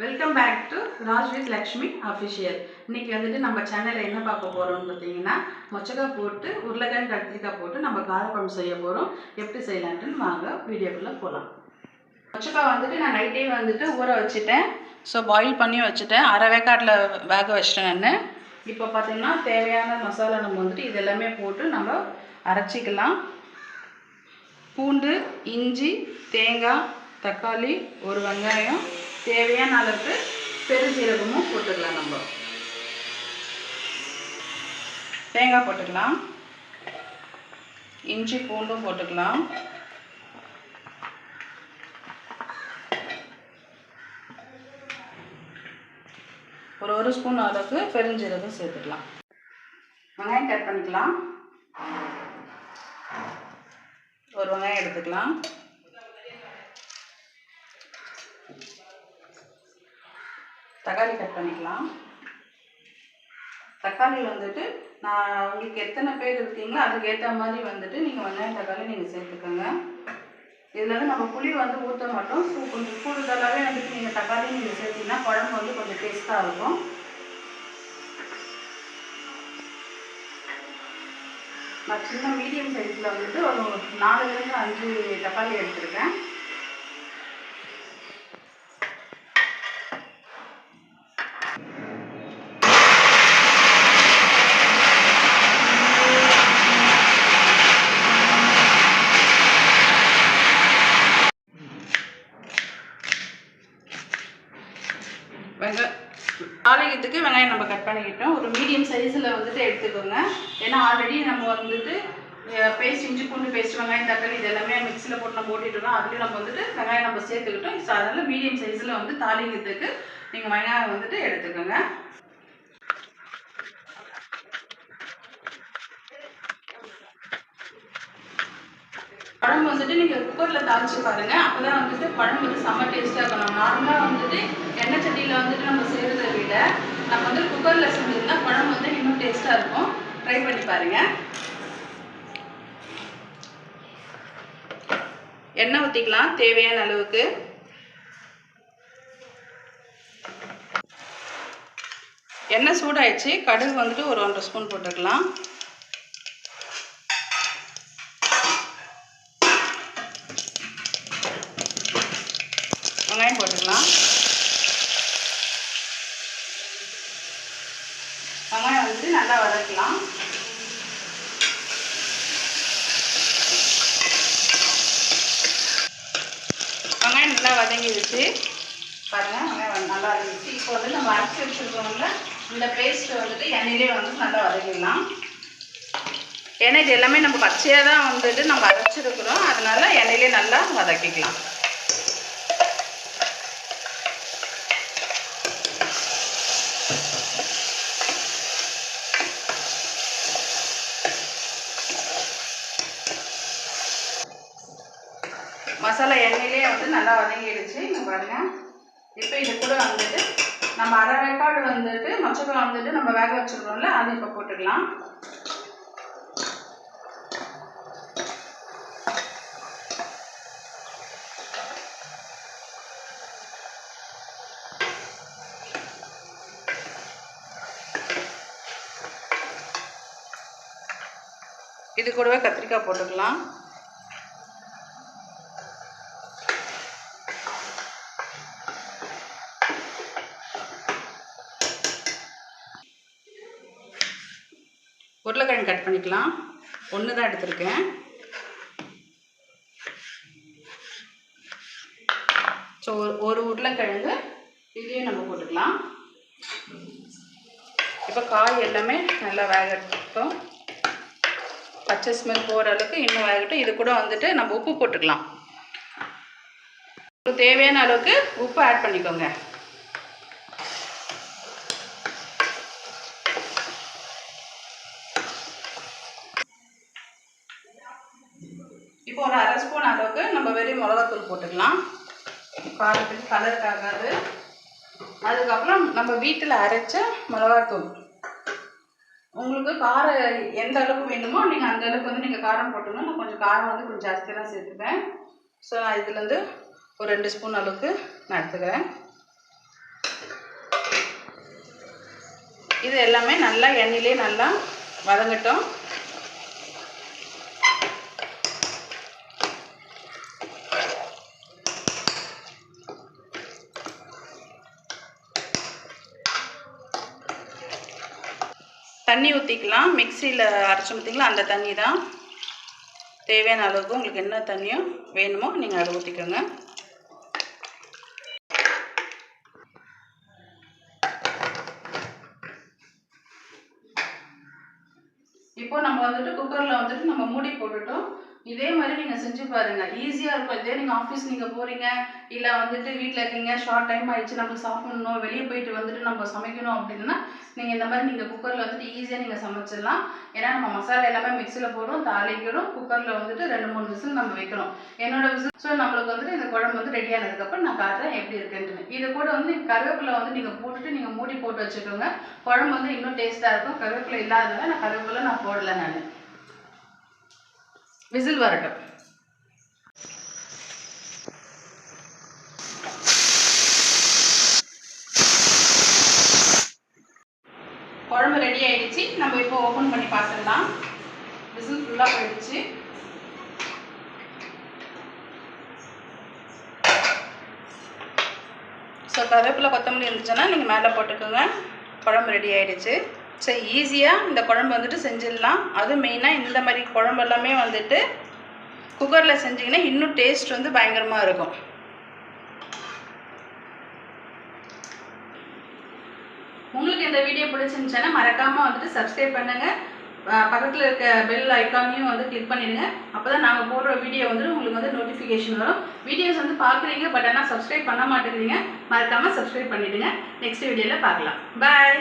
Welcome back to Raj with Lakshmi official இன்றைக்கி வந்துட்டு நம்ம சேனலில் என்ன பார்க்க போகிறோம்னு பார்த்தீங்கன்னா மொச்சக்காய் போட்டு உருளைக்கிழங்கு கத்திரிக்காய் போட்டு நம்ம காரக்குழம்பு செய்ய போகிறோம் எப்படி செய்யலான்ட்டுன்னு வாங்க வீடியோக்குள்ளே போகலாம் மொச்சக்காய் வந்துட்டு நான் நைட்டே வந்துட்டு ஊற வச்சுட்டேன். ஸோ பாயில் பண்ணி வச்சுட்டேன். அரை வேக்காட்டில் வேக வச்சிட்டேன் நான். இப்போ பார்த்திங்கன்னா தேவையான மசாலா நம்ம வந்துட்டு இது எல்லாமே போட்டு நம்ம அரைச்சிக்கலாம். பூண்டு இஞ்சி தேங்காய் தக்காளி ஒரு வெங்காயம் தேவையான அளவுக்கு பெருஞ்சீரகமும் போட்டுக்கலாம் நம்ம. தேங்காய் போட்டுக்கலாம். இஞ்சி பூண்டும் போட்டுக்கலாம். ஒரு ஒரு ஸ்பூன் அளவுக்கு பெருஞ்சீரகம் சேர்த்துக்கலாம். வெங்காயம் கட் பண்ணிக்கலாம். ஒரு வெங்காயம் எடுத்துக்கலாம். தக்காளி கட் பண்ணிக்கலாம். தக்காளி வந்துட்டு நான் உங்களுக்கு எத்தனை பேர் இருக்கீங்களோ அதுக்கு ஏற்ற மாதிரி வந்துட்டு நீங்கள் வெங்காயம் தக்காளி நீங்கள் சேர்த்துக்கோங்க. இதில் வந்து நம்ம புளி வந்து ஊற்ற மாட்டோம். ஸோ கொஞ்சம் கூடுதலாகவே வந்துட்டு நீங்கள் தக்காளி நீங்கள் சேர்த்தீங்கன்னா குழம்பு வந்து கொஞ்சம் டேஸ்ட்டாக இருக்கும். நான் சின்ன மீடியம் சைஸில் வந்துட்டு ஒரு நாலுலேருந்து அஞ்சு தக்காளி எடுத்திருக்கேன் வெங்க தாளிக்கிறதுக்கு வெங்காயம் நம்ம கட் பண்ணிக்கிட்டோம். ஒரு மீடியம் சைஸில் வந்துட்டு எடுத்துக்கோங்க. ஏன்னா ஆல்ரெடி நம்ம வந்துட்டு பேஸ்ட் இஞ்சி பூண்டு பேஸ்ட் வெங்காயம் தக்காளி இது எல்லாமே மிக்சியில் போட்டு நம்ம ஓட்டிட்டோம் அதுலேயும் நம்ம வந்துட்டு வெங்காயம் நம்ம சேர்த்துக்கிட்டோம். ஸோ அதனால் மீடியம் சைஸில் வந்து தாளிக்கிறதுக்கு நீங்கள் வெங்காயம் வந்துட்டு எடுத்துக்கோங்க. குழம்பு வந்துட்டு நீங்கள் குக்கரில் தாளிச்சு பாருங்கள் அப்போ தான் வந்துட்டு குழம்பு வந்து செம்ம டேஸ்ட்டாக இருக்கணும் நார்மலாக வந்துட்டு எண்ணெய் சட்டியில் வந்துட்டு நம்ம செய்கிறத விட நம்ம வந்து குக்கரில் செஞ்சிருந்தா குழம்பு வந்து இன்னும் டேஸ்ட்டாக இருக்கும். ட்ரை பண்ணி பாருங்கள் எண்ணெய் ஊற்றிக்கலாம் தேவையான அளவுக்கு. எண்ணெய் சூடாயிடுச்சு. கடுகு வந்துட்டு ஒரு ஒன்றரை ஸ்பூன் போட்டுக்கலாம். வெங்காயம் போட்டுக்கலாம். வெங்காயம் வந்துட்டு நல்லா வதக்கலாம். வெங்காயம் நல்லா வதங்கிடுச்சு. பாருங்கள் வெங்காயம் நல்லா வதங்கிடுச்சு. இப்போ வந்து நம்ம அரைச்சி வச்சுருக்கோம்ல இந்த பேஸ்ட்டை வந்துட்டு எண்ணெயிலே வந்து நல்லா வதக்கிடலாம். ஏன்னா இது எல்லாமே நம்ம பச்சையாக தான் வந்துட்டு நம்ம அரைச்சிருக்கிறோம். அதனால எண்ணெயிலே நல்லா வதக்கிக்கலாம். மசாலா எண்ணெயிலே வந்து நல்லா வதங்கிடுச்சு. இங்கே பாருங்கள் இப்போ இது கூட வந்துட்டு நம்ம அரை வேக்காடு வந்துட்டு மொச்சக்காய் வந்துட்டு நம்ம வேக வச்சுருக்கோம்ல அது இப்போ போட்டுக்கலாம். இது கூடவே கத்திரிக்காய் போட்டுக்கலாம். உருளைக்கிழங்கு கட் பண்ணிக்கலாம். ஒன்று தான் எடுத்திருக்கேன். ஸோ ஒரு உருளைக்கிழங்கு இதையும் நம்ம போட்டுக்கலாம். இப்போ காய் எல்லாமே நல்லா வேகட்டும். பச்சை ஸ்மெல் போகிற அளவுக்கு இன்னும் வேகட்டும். இது கூட வந்துட்டு நம்ம உப்பு போட்டுக்கலாம். தேவையான அளவுக்கு உப்பு ஆட் பண்ணிக்கோங்க. அளவுக்கு நம்ம வெறும் மிளகாத்தூள் போட்டுக்கலாம். காரத்துக்கு கலருக்காகாது அதுக்கப்புறம் நம்ம வீட்டில் அரைச்ச மிளகாத்தூள். உங்களுக்கு காரம் எந்த அளவுக்கு வேணுமோ நீங்கள் அந்த அளவுக்கு வந்து நீங்கள் காரம் போட்டுக்கணும். நான் கொஞ்சம் காரம் வந்து கொஞ்சம் ஜாஸ்தியாக தான் சேர்த்துப்பேன். ஸோ நான் இதுலேருந்து ஒரு ரெண்டு ஸ்பூன் அளவுக்கு நான் எடுத்துக்கிறேன். இது எல்லாமே நல்லா எண்ணெயிலே நல்லா வதங்கட்டும். தண்ணி ஊற்றிக்கலாம் மிக்சியில் அரைச்சி ஊற்றிக்கலாம் அந்த தண்ணி தான் தேவையான அளவுக்கு உங்களுக்கு என்ன தண்ணியோ வேணுமோ நீங்கள் அதை ஊற்றிக்கோங்க இப்போ நம்ம வந்துட்டு குக்கரில் வந்துட்டு நம்ம மூடி போட்டுட்டோம். இதே மாதிரி நீங்கள் செஞ்சு பாருங்கள் ஈஸியாக இருக்கும். இதே நீங்கள் ஆஃபீஸ் நீங்கள் போகிறீங்க இல்லை வந்துட்டு வீட்டில் இருக்கீங்க ஷார்ட் டைம் ஆயிடுச்சு நம்ம சாப்பிடணும் வெளியே போயிட்டு வந்துட்டு நம்ம சமைக்கணும் அப்படின்னா நீங்கள் இந்த மாதிரி நீங்கள் குக்கரில் வந்துட்டு ஈஸியாக நீங்கள் சமைச்சிடலாம். ஏன்னா நம்ம மசாலா எல்லாமே மிக்சியில் போடுறோம் தாளிக்கிறோம் குக்கரில் வந்துட்டு ரெண்டு மூணு விசில் நம்ம வைக்கிறோம். என்னோட விசில் ஸோ நம்மளுக்கு வந்துட்டு இந்த குழம்பு வந்து ரெடி ஆனதுக்கப்புறம் நான் காட்டுறேன் எப்படி இருக்குன்ட்டு இது கூட வந்து கருவேப்பிலை வந்து நீங்கள் போட்டுட்டு நீங்கள் மூடி போட்டு வச்சுக்கோங்க. குழம்பு வந்து இன்னும் டேஸ்ட்டாக இருக்கும். கருவேப்பிலை இல்லாதனால நான் கருவேப்பிலை நான் போடல நான். விசில் வரட்டும். குழம்பு ரெடி ஆயிடுச்சு. நம்ம இப்போ ஓப்பன் பண்ணி பார்த்துடலாம். விசில் ஃபுல்லாக போயிடுச்சு ஸோ கருவேப்பில் கொத்தமல்லி இருந்துச்சுன்னா நீங்கள் மேலே போட்டுக்கோங்க. குழம்பு ரெடி ஆயிடுச்சு. சரி ஈஸியாக இந்த குழம்பு வந்துட்டு செஞ்சிடலாம். அதுவும் மெயினாக இந்த மாதிரி குழம்பு எல்லாமே வந்துட்டு குக்கரில் செஞ்சிங்கன்னா இன்னும் டேஸ்ட் வந்து பயங்கரமாக இருக்கும். உங்களுக்கு இந்த வீடியோ பிடிச்சிருந்துச்சுன்னா மறக்காமல் வந்துட்டு சப்ஸ்கிரைப் பண்ணுங்கள் பக்கத்தில் இருக்க பெல் ஐக்கானையும் வந்து கிளிக் பண்ணிடுங்க. அப்போ தான் நாங்கள் போடுற வீடியோ வந்து உங்களுக்கு வந்து நோட்டிஃபிகேஷன் வரும். வீடியோஸ் வந்து பார்க்குறீங்க பட் ஆனால் சப்ஸ்கிரைப் பண்ண மாட்டேங்கிறீங்க மறக்காமல் சப்ஸ்கிரைப் பண்ணிவிடுங்க நெக்ஸ்ட் வீடியோவில் பார்க்கலாம். பாய்